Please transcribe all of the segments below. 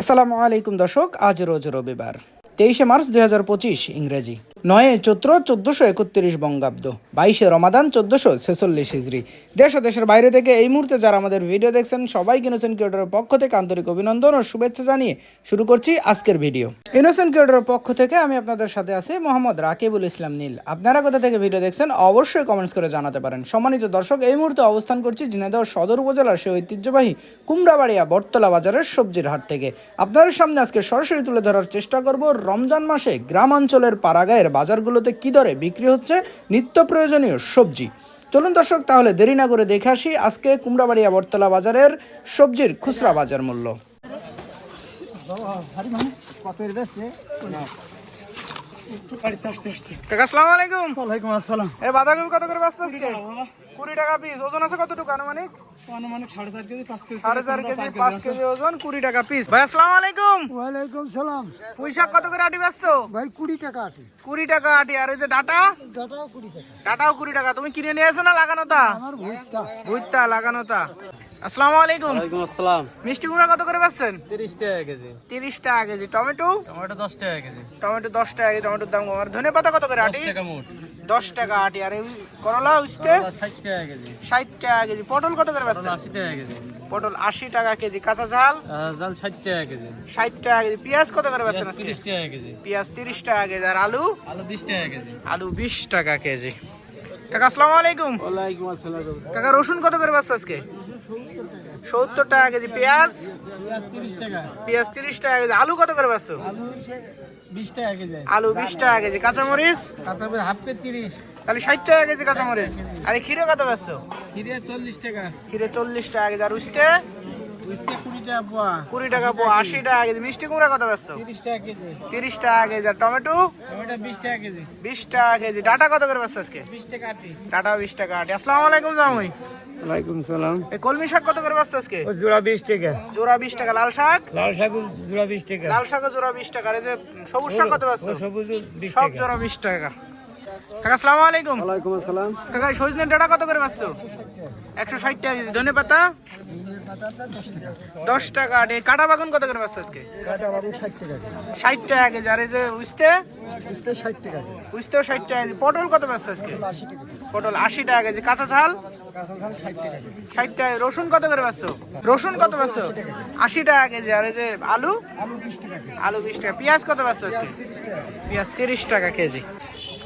আসসালামু আলাইকুম দর্শক আজ রোজ রবিবার তেইশে মার্চ দুই হাজার পঁচিশ ইংরেজি। নয় চৈত্র চোদ্দশো একত্রিশ বঙ্গাব্দ, বাইশে রমাদান চোদ্দশো ছেচল্লিশ হিজড়ি। দেশ ও দেশের বাইরে থেকে এই মুহূর্তে যারা আমাদের ভিডিও দেখছেন সবাই ইনোসেন্ট ক্রিয়েটরের পক্ষ থেকে আন্তরিক অভিনন্দন ও শুভেচ্ছা জানিয়ে শুরু করছি আজকের ভিডিও। ইনোসেন্ট ক্রিয়েটরের পক্ষ থেকে আমি আপনাদের সাথে আছি মোহাম্মদ রাকিবুল ইসলাম নীল। আপনারা কোথা থেকে ভিডিও দেখছেন, অবশ্যই কমেন্টস করে জানাতে পারেন। সম্মানিত দর্শক, এই মুহূর্তে অবস্থান করছি ঝিনাইদহ সদর উপজেলার সেই ঐতিহ্যবাহী কুমড়াবাড়িয়া বটতলা বাজারের সবজির হাট থেকে। আপনাদের সামনে আজকে সরাসরি তুলে ধরার চেষ্টা করব রমজান মাসে গ্রাম অঞ্চলের পাড়াগায়ের বাজারগুলোতে কি দরে বিক্রি হচ্ছে? নিত্য প্রয়োজনীয় সবজি। চলুন দর্শক, তাহলে দেরি না করে দেখে আসি আজকে কুমড়াবাড়িয়া বটতলা বাজারের সবজির খুচরা বাজার মূল্য। কাকা আসসালামু আলাইকুম। ওয়ালাইকুম আসসালাম। এই বাঁধাকপি কত করে ব্যস্ত আজকে? কুড়ি টাকা পিস ওজন আছে কতটুকু আনুমানিক? আনুমানিক সাড়ে চার কেজি পাঁচ কেজি সাড়ে চার কেজি পাঁচ কেজি ওজন কুড়ি টাকা পিস ভাই আসসালামু আলাইকুম। ওয়ালাইকুম সালাম। কত করে আটি ভাই কুড়ি টাকা আটি। কুড়ি টাকা আটি আর এই যে ডাটা? ডাটাও কুড়ি টাকা। ডাটাও কুড়ি টাকা। তুমি কিনে নিয়ে এসো না লাগানো তা আমার ভুট্টা। ভুট্টা লাগানো তা আসসালামু আলাইকুম ওয়ালাইকুম আসসালাম মিষ্টি কুমড়া কত করে বেচছেন তিরিশ টাকা কেজি তিরিশ টাকা কেজি টমেটো টমেটো দশ টাকা কেজি টমেটো দশ টাকা কেজি টমেটোর দাম আর ধনে পাতা কত করে আটি দশ টাকা মোট দশ টাকা আটি আর করলা উঠতে ষাট টাকা কেজি ষাট টাকা কেজি পটল কত করে বেচছেন আশি টাকা কেজি পটল আশি টাকা কেজি কাঁচা ঝাল জাল ষাট টাকা কেজি ষাট টাকা কেজি পেঁয়াজ কত করে বেচছেন আজকে তিরিশ টাকা কেজি পেঁয়াজ তিরিশ টাকা কেজি আর আলু আলু বিশ টাকা কেজি আলু বিশ টাকা কেজি কাকা আসসালামু আলাইকুম ওয়ালাইকুম আসসালাম কাকা রসুন কত করে বেচছে আজকে সত্তর টাকা কেজি পেঁয়াজ পেঁয়াজ তিরিশ টাকা কেজি আলু কত করে বেচছো আলু বিশ টাকা কেজি আলু বিশ টাকা কেজি কাঁচামরিচ তাহলে ষাট টাকা কেজি কাঁচামরিচ আরে ক্ষীরে কত হিরে চল্লিশ টাকা ক্ষীরে চল্লিশ টাকা কেজি আর বুঝতে কুড়ি টাকা পো আশি টাকা কেজি মিষ্টি কুমড়া কত বেচছো তিরিশ টাকা কেজি আর টমেটো বিশ টাকা কেজি ডাটা কত করে বেচছো আজকে ডাটা বিশ টাকা আটি আসসালামু আলাইকুম জামুই ওয়ালাইকুম সালাম। এই কলমি শাক কত করে বেচছো আজকে? ও জোড়া বিশ টাকা। জোড়া বিশ টাকা। লাল শাক? লাল শাক জোড়া বিশ টাকা। লাল শাক জোড়া বিশ টাকা। আর এই যে সবুজ শাক কত বেচছো সবুজ বিশ সব জোড়া বিশ টাকা। কাকা আসসালামু আলাইকুম। ওয়ালাইকুম আসসালাম। কাকা সজনে ডাটা কত করে একশো ষাট টাকা কেজি। ধনে পাতা? দশ টাকা। আর এই কাটা বাগুন কত করে বেচছো আজকে? কাটা বাবু ষাট টাকা ষাট টাকা কেজি। আর এই যে উস্তে? বুঝতে ষাট টাকা উস্তেও ষাট টাকা পটল কত বেচছো আজকে? আশি টাকা পটল আশি টাকা কেজি। কাঁচা ঝাল? ষাট টাকা। রসুন কত করে বেচছো রসুন কত বেচছো আশি টাকা কেজি। আর যে আলু? আলু বিশ টাকা। আলু বিশ টাকা পেঁয়াজ কত বেচছো আজকে? পেঁয়াজ তিরিশ টাকা কেজি।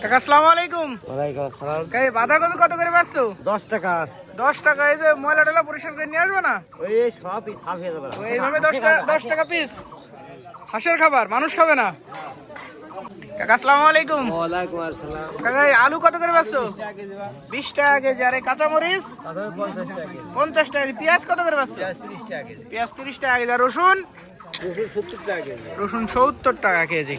কাকা আসসালামু আলাইকুম। ওয়ালাইকুম আসসালাম। কাকা এই বাঁধাকপি কত করে বেচছো দশ টাকা। দশ টাকা। এই যে ময়লা টয়লা পরিষ্কার করে নিয়ে আসবে না? ওই সব সাফ হয়ে যাবে। এইভাবে দশ টাকা দশ টাকা পিস হাঁসের খাবার। মানুষ খাবে না? কাকা আসসালামু আলাইকুম। ওয়ালাইকুম আসসালাম। কাকা আলু কত করে টাকা কেজি আর টাকা পঞ্চাশ টাকা কেজি। পেঁয়াজ কত করে টাকা কেজি। পেঁয়াজ তিরিশ টাকা কেজি। আর রসুন? টাকা কেজি। রসুন সত্তর টাকা কেজি।